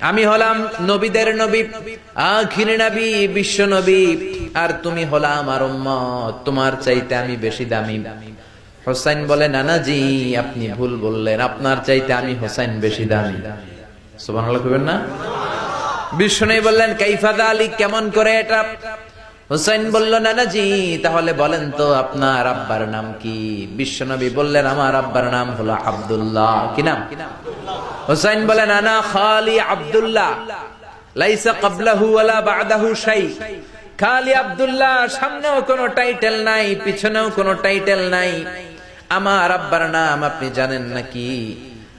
আমি হলাম নবীদের নবী, আখির নবী, বিশ্ব নবী। আর তুমি হলাম উম্মত, তোমার চাইতে আমি বেশি দামি। হোসাইন বলে নানাজি আপনি ভুল বললেন, আপনার চাইতে আমি হোসাইন বেশি দামি। সুবহানাল্লাহ না? বিষ্ণু বললেন কাইফাদা আলী কেমন করে এটা? হুসাইন বলল, নানাজি, তাহলে বলেন তো আপনার আব্বার নাম কি? বিশ্বনবী বললেন, আমার আব্বার নাম হলো আব্দুল্লাহ। কি নাম? হুসাইন বলেন আনা খালি আব্দুল্লাহ। লাইসা ক্বাবলাহু ওয়ালা বাদাহু শাই। খালি আব্দুল্লাহ, সামনেও কোনো টাইটেল নাই, পিছনেও কোনো টাইটেল নাই। আমার আব্বার নাম আপনি জানেন নাকি?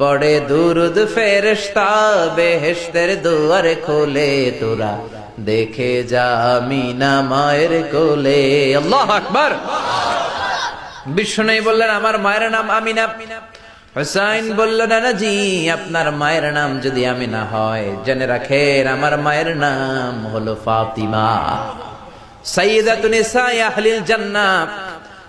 পড়ে দুরুদ ফেরেশতা, বেহেশতের দুয়ার খোলে তোরা। দেখে যা আমিনা মায়ের কোলে। আল্লাহ আকবার। বিষ্ণু বললেন, আমার মায়ের নাম আমিনা। হুসাইন বলল না জি আপনার মায়ের নাম যদি আমিনা হয়, জেনে রাখেন আমার মায়ের নাম হলো ফাতিমা। সাইয়্যিদাতুন নিসাই আহলিল জান্নাহ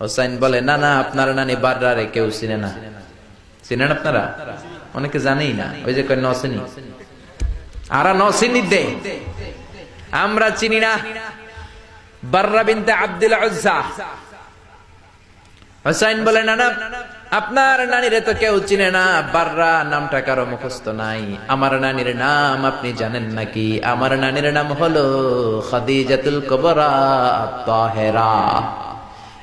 হোসাইন বলে, না না, আপনার নানি বাররারে কেউ চিনে না। চিনেন আপনারা? অনেকে জানেই না। ওই যে কয় নসিনি আরা নসিনি দে। আমরা চিনি না। বাররা বিনতে আব্দুল হোসাইন বলে, না না, আপনার নানিরে তো কেউ চিনে না। বাররা নামটা কারও মুখস্থ নাই। আমার নানির নাম আপনি জানেন নাকি? আমার নানির নাম হলো খাদিজাতুল কবরা তাহেরা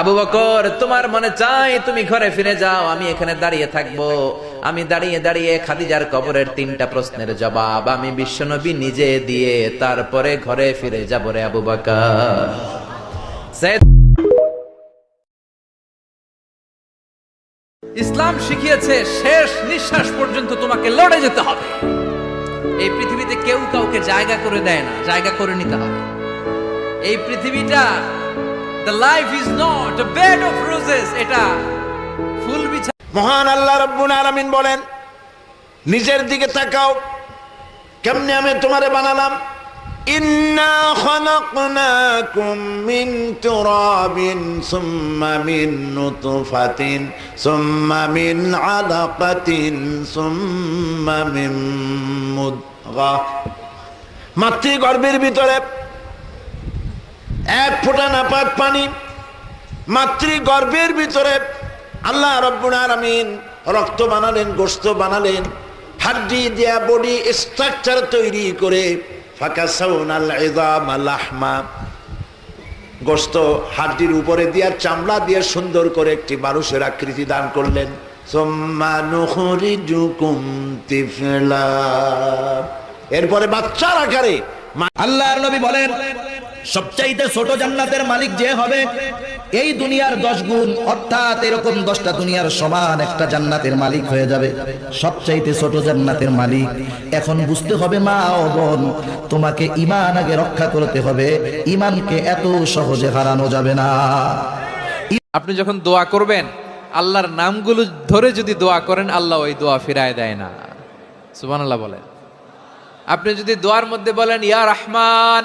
আবু বকর, তোমার মনে চাই তুমি ঘরে ফিরে যাও, আমি এখানে দাঁড়িয়ে থাকব। আমি দাঁড়িয়ে দাঁড়িয়ে খাদিজার কবরের তিনটা প্রশ্নের জবাব আমি বিশ্বনবী নিজে দিয়ে তারপরে ঘরে ফিরে যাব রে আবু বকর। ইসলাম শিখিয়েছে, শেষ নিঃশ্বাস পর্যন্ত তোমাকে লড়ে যেতে হবে। এই পৃথিবীতে কেউ কাউকে জায়গা করে দেয় না, জায়গা করে নিতে হবে। এই পৃথিবীটা the life is not a bed of roses এটা ফুল মহান আল্লাহ আলামিন বলেন, নিজের দিকে তাকাও, কেমনে আমি তোমারে বানালাম? ইন্না খলাকনাকুম মিন তুরাবিন সুম্মা মিন নুতফাতিন, সুম্মা মিন আলাকাতিন, সুম্মা মিন মুদগা। ভিতরে এক ফোঁটা নাপাক পানি, মাতৃগর্ভের ভিতরে আল্লাহ রব্বুল আলামিন রক্ত বানালেন, গোস্ত বানালেন, হাড্ডি দিয়া বডি স্ট্রাকচার তৈরি করে ফাঁকা সাউনাল লাহমা, গোস্ত হাড্ডির উপরে দিয়া চামড়া দিয়ে সুন্দর করে একটি মানুষের আকৃতি দান করলেন। এরপরে বাচ্চার আকারে আল্লাহর নবী বলেন সবচাইতে ছোট জান্নাতের মালিক যে হবে, এই দুনিয়ার দশ গুণ, অর্থাৎ এরকম দশটা দুনিয়ার সমান একটা জান্নাতের মালিক হয়ে যাবে। সবচাইতে ছোট জান্নাতের মালিক। এখন বুঝতে হবে, মা ও বোন, তোমাকে ইমান আগে রক্ষা করতে হবে। ইমানকে এত সহজে হারানো যাবে না। আপনি যখন দোয়া করবেন, আল্লাহর নামগুলো ধরে যদি দোয়া করেন, আল্লাহ ওই দোয়া ফিরায় দেয় না। সুবান আল্লাহ বলেন। আপনি যদি দোয়ার মধ্যে বলেন, ইয়া রহমান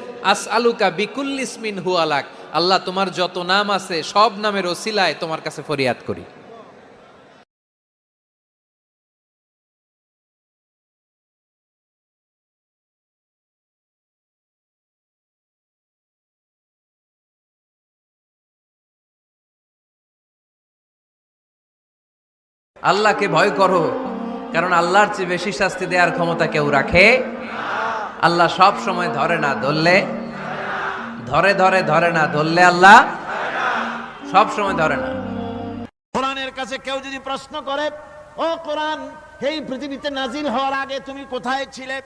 আস আলুকা বিকুল ইসমিন হু আলাক আল্লাহ তোমার যত নাম আছে, সব নামের ওসিলায় তোমার কাছে ফরিয়াদ করি। আল্লাহকে ভয় করো, কারণ আল্লাহর চেয়ে বেশি শাস্তি দেওয়ার ক্ষমতা কেউ রাখে আল্লাহ সব সময় ধরে না, ধরলে? ধরে ধরে ধরে না, ধরলে আল্লাহ? সব সময় ধরে না। কোরআনের কাছে কেউ যদি প্রশ্ন করে, ও কোরআন, এই পৃথিবীতে নাজিল হওয়ার আগে তুমি কোথায় ছিলে?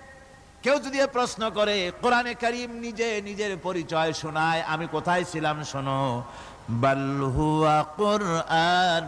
কেউ যদি প্রশ্ন করে, কোরআনে করিম নিজে নিজের পরিচয় শোনায়, আমি কোথায় ছিলাম, শোনো? বাল হুয়া কোরআন